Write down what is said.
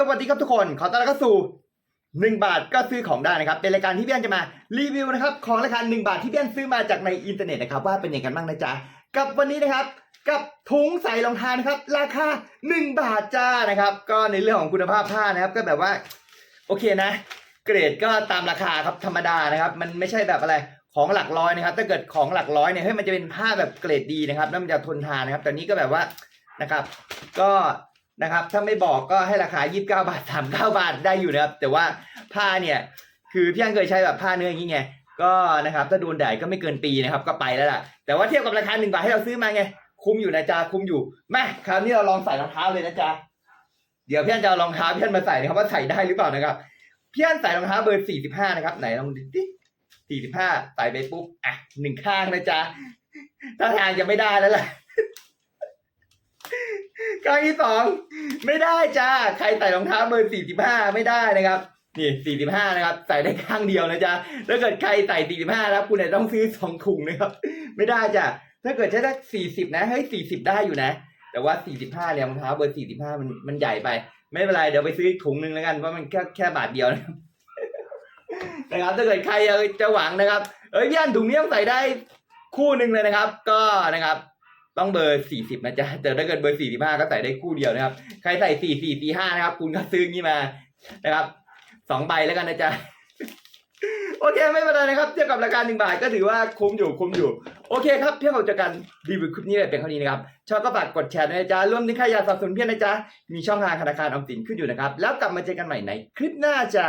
สวัสดีครับทุกคน ขอต้อนรับเข้าสู่1บาทก็ซื้อของได้นะครับเป็นรายการที่เพี่อนจะมารีวิวนะครับของราคา1บาทที่เพี่อนซื้อมาจากในอินเทอร์เน็ตนะครับว่าเป็นยังไงกันบ้างนะจ๊ะกับวันนี้นะครับ กับถุงใส่รองเท้านะครับ ราคา 1 บาทจ้านะครับ ก็ในเรื่องของคุณภาพผ้านะครับ ก็แบบว่าโอเคนะ เกรดก็ตามราคาครับธรรมดานะครับ มันไม่ใช่แบบอะไรของหลักร้อยนะครับ ถ้าเกิดของหลักร้อยเนี่ยเฮ้ยมันจะเป็นผ้าแบบเกรดดีนะครับแล้วมันจะทนทานนะครับแต่นี้ก็แบบว่านะครับ ก็ นะครับ ถ้าไม่บอกก็ให้ราคา 29 บาท 39 บาทได้อยู่นะครับ แต่ว่าผ้าเนี่ย คือพี่อังเคยใช้แบบผ้าเนื้ออย่างนี้ไง ก็นะครับ ถ้าโดนแดดก็ไม่เกินปีนะครับ ก็ไปแล้วล่ะ แต่ว่าเทียบกับราคาหนึ่งบาทให้เราซื้อมาไง คุ้มอยู่นะจ๊ะ คุ้มอยู่มาคราวนี้เราลองใส่รองเท้าเลยนะจ๊ะ เดี๋ยวพี่อันจะเอารองเท้าพี่อันมาใส่นะครับว่าใส่ได้หรือเปล่านะครับ พี่อันใส่รองเท้าเบอร์ 45 นะครับ ไหนลองดูดิ45 ใส่ไปปุ๊บ อะหนึ่งข้างนะจ๊ะถ้าทางจะไม่ได้แล้วล่ะข้างที่สอง ไม่ได้จ้า ใครใส่รองเท้าเบอร์45ไม่ได้นะครับ นี่45นะครับ ใส่ได้ข้างเดียวนะจ๊ะถ้าเกิดใครใส่45แล้วคุณเนี่ยต้องซื้อสองถุงนะครับ ไม่ได้จ้ะ ถ้าเกิดใช้ได้40นะ เฮ้ย40ได้อยู่นะ แต่ว่า45เนี่ยรองเท้าเบอร์45มันมันใหญ่ไป ไม่เป็นไร เดี๋ยวไปซื้อถุงหนึงแล้วกัน เพราะมันแค่แค่บาทเดียวนะครับนะครับถ้าเกิดใครจะหวังนะครับ เอ้ยพี่อันถุงนี้ต้องใส่ได้คู่หนึ่งเลยนะครับ ก็นะครับ ต้องเบอร์สี่สิบนะจ๊ะแต่ถ้าเกิดเบอร์สี่สิบห้าก็ใส่ได้คู่เดียวนะครับ ใครใส่สี่สี่สี่ห้านะครับ คุณก็ซื้องนี้มานะครับสองใบแล้วกันนะจ๊ะโอเคไม่เป็นไรนะครับ เทียบกับราคาหนึ่งบาทก็ถือว่าคุ้มอยู่คุ้มอยู่ โอเคครับเพียงเราจะกันรีวิวคลิปนี้เป็นเท่านี้นะครับ ชอบก็ฝากกดแชร์นะจ๊ะร่วมถึงใครอยากสนับสนุนเพียงนะจ๊ะมีช่องทางธนาคารออมสินขึ้นอยู่นะครับ แล้วกลับมาเจอกันใหม่ในคลิปหน้าจ้า